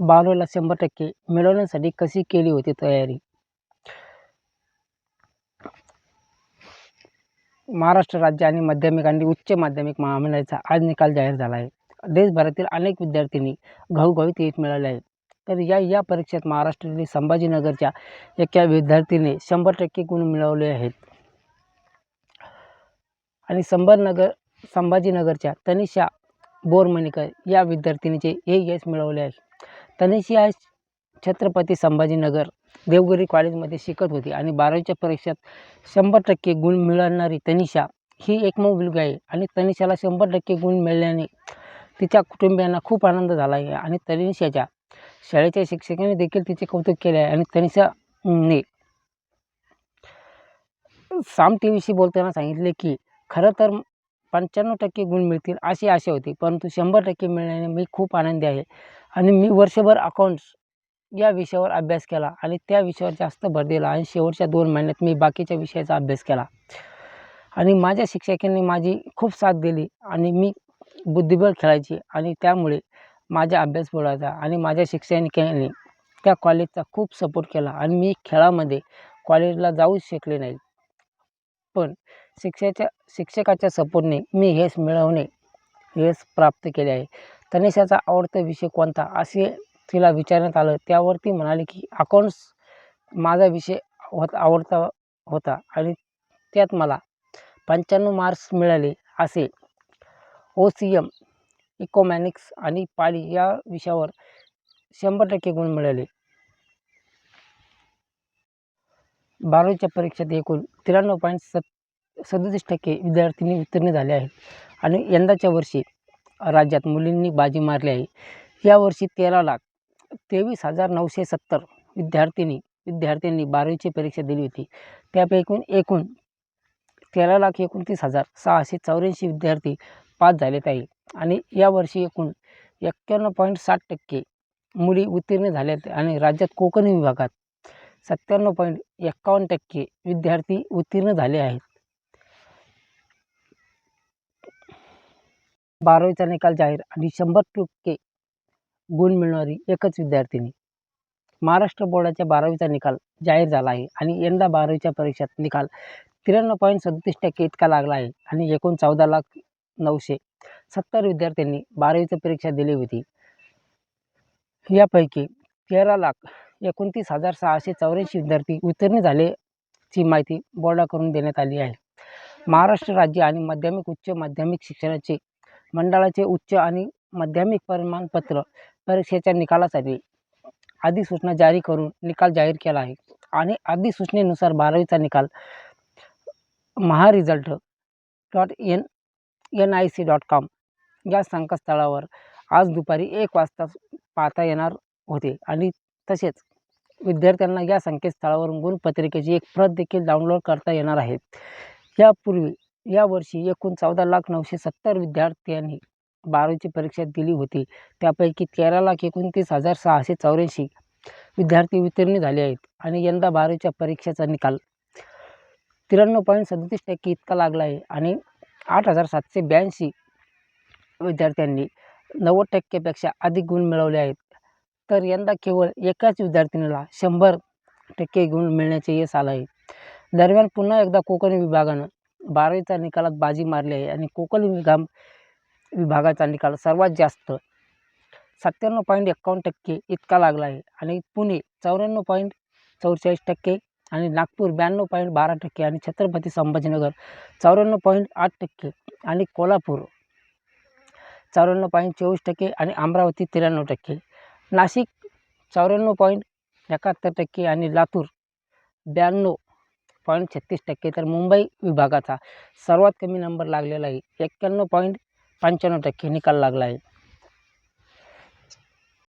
बारावीला शंभर टक्के मिळवण्यासाठी कशी केली होती तयारी? महाराष्ट्र राज्य आणि माध्यमिक आणि उच्च माध्यमिक महामंडळाचा आज निकाल जाहीर झाला आहे. देशभरातील अनेक विद्यार्थ्यांनी घवघवीत यश मिळाले आहे तर या या परीक्षेत महाराष्ट्रातील संभाजीनगरच्या एका विद्यार्थीने शंभर टक्के गुण मिळवले आहेत. आणि संभाजीनगर संभाजीनगरच्या तनिषा बोरमणिकर या विद्यार्थिनीचे हे यश मिळवले आहे. तनिषा छत्रपती संभाजीनगर देवगिरी कॉलेजमध्ये शिकत होती आणि बारावीच्या परीक्षेत शंभर टक्के गुण मिळवणारी तनिषा ही एकमेव मुलगी आहे. आणि तनिषाला शंभर टक्के गुण मिळाल्याने तिच्या कुटुंबियांना खूप आनंद झाला आहे आणि तनिषाच्या शाळेच्या शिक्षकांनी देखील तिचे कौतुक केले आहे. आणि तनिषाने साम टी व्हीशी बोलताना सांगितले की खरं तर पंच्याण्णव टक्के गुण मिळतील अशी आशा होती परंतु शंभर टक्के मिळण्याने मी खूप आनंदी आहे. आणि मी वर्षभर अकाउंट्स या विषयावर अभ्यास केला आणि त्या विषयावर जास्त भर दिला आणि शेवटच्या दोन महिन्यात मी बाकीच्या विषयाचा अभ्यास केला. आणि माझ्या शिक्षकांनी माझी खूप साथ दिली आणि मी बुद्धिबळ खेळायची आणि त्यामुळे माझा अभ्यास बुडायचा आणि माझ्या शिक्षकांनी त्या कॉलेजचा खूप सपोर्ट केला आणि मी खेळामध्ये कॉलेजला जाऊच शकले नाही. पण शिक्षकाच्या शिक्षकाच्या सपोर्टने मी यश मिळवणे यश प्राप्त केले आहे. तनिषाचा आवडता विषय कोणता? असे तिला विचारण्यात आलं. त्यावर ती म्हणाली की अकाउंट्स माझा विषय होत आवडता होता आणि त्यात मला पंच्याण्णव मार्क्स मिळाले असे. ओ सी एम इकोमॅनिक्स आणि पाली या विषयावर शंभर टक्के गुण मिळाले. बारावीच्या परीक्षेत एकूण त्र्याण्णव पॉईंट सत् सदतीस टक्के विद्यार्थिनी उत्तीर्ण झाले आहेत आणि यंदाच्या वर्षी राज्यात मुलींनी बाजी मारली आहे. यावर्षी तेरा लाख तेवीस हजार नऊशे सत्तर विद्यार्थिनी विद्यार्थ्यांनी बारावीची परीक्षा दिली होती. त्यापैकी एकूण तेरा लाख एकोणतीस हजार सहाशे चौऱ्याऐंशी विद्यार्थी पास झालेत आहे. आणि यावर्षी एकूण एक्क्याण्णव पॉईंट साठ टक्के मुली उत्तीर्ण झाल्या आहेत आणि राज्यात कोकण विभागात सत्त्याण्णव पॉईंट एक्कावन्न टक्के विद्यार्थी उत्तीर्ण झाले आहेत. बारावीचा निकाल जाहीर आणि शंभर टक्के गुण मिळणारी एकच विद्यार्थिनी. महाराष्ट्र बोर्डाच्या बारावीचा निकाल जाहीर झाला आहे आणि यंदा बारावीच्या परीक्षेत निकाल त्र्याण्णव पॉईंट सदतीस टक्के इतका लागला आहे आणि एकूण चौदा लाख नऊशे सत्तर विद्यार्थ्यांनी बारावीची परीक्षा दिली होती. यापैकी तेरा लाख एकोणतीस हजार सहाशे चौऱ्याऐंशी विद्यार्थी उत्तीर्ण झाल्याची माहिती बोर्डाकडून देण्यात आली आहे. महाराष्ट्र राज्य आणि माध्यमिक उच्च माध्यमिक शिक्षणाचे मंडळाचे उच्च आणि माध्यमिक प्रमाणपत्र परीक्षेच्या निकालासाठी अधिसूचना जारी करून निकाल जाहीर केला आहे. आणि अधिसूचनेनुसार बारावीचा निकाल Maha result dot N N I C dot com या संकेतस्थळावर आज दुपारी एक वाजता पाहता येणार होते. आणि तसेच विद्यार्थ्यांना या संकेतस्थळावरून गुणपत्रिकेची एक प्रत देखील डाउनलोड करता येणार आहे. यापूर्वी यावर्षी एकूण चौदा लाख नऊशे सत्तर विद्यार्थ्यांनी बारावीची परीक्षा दिली होती. त्यापैकी तेरा लाख एकोणतीस हजार सहाशे चौऱ्याऐंशी विद्यार्थी उत्तीर्ण झाले आहेत आणि यंदा बारावीच्या परीक्षेचा निकाल त्र्याण्णव पॉईंट सदतीस टक्के इतका लागला आहे आणि आठ हजार सातशे ब्याऐंशी विद्यार्थ्यांनी नव्वद टक्केपेक्षा अधिक गुण मिळवले आहेत. तर यंदा केवळ एकाच विद्यार्थिनीला शंभर टक्के गुण मिळण्याचे यश आलं आहे. दरम्यान पुन्हा एकदा कोकण विभागानं बारावीच्या निकालात बाजी मारली आहे आणि कोकण विभाग विभागाचा निकाल सर्वात जास्त. सत्त्याण्णव पॉईंट एक्कावन्न टक्के इतका लागला आहे. आणि पुणे चौऱ्याण्णव पॉईंट चौवेचाळीस टक्के आणि नागपूर ब्याण्णव पॉईंट बारा टक्के आणि छत्रपती संभाजीनगर चौऱ्याण्णव पॉईंट आठ टक्के आणि कोल्हापूर चौऱ्याण्णव पॉईंट चोवीस टक्के आणि अमरावती त्र्याण्णव टक्के. नाशिक चौऱ्याण्णव पॉईंट एकाहत्तर टक्के आणि लातूर ब्याण्णव पॉईंट छत्तीस टक्के तर मुंबई विभागाचा. सर्वात कमी नंबर लागलेला आहे. एक्क्याण्णव पॉईंट पंच्याण्णव टक्के निकाल लागला आहे.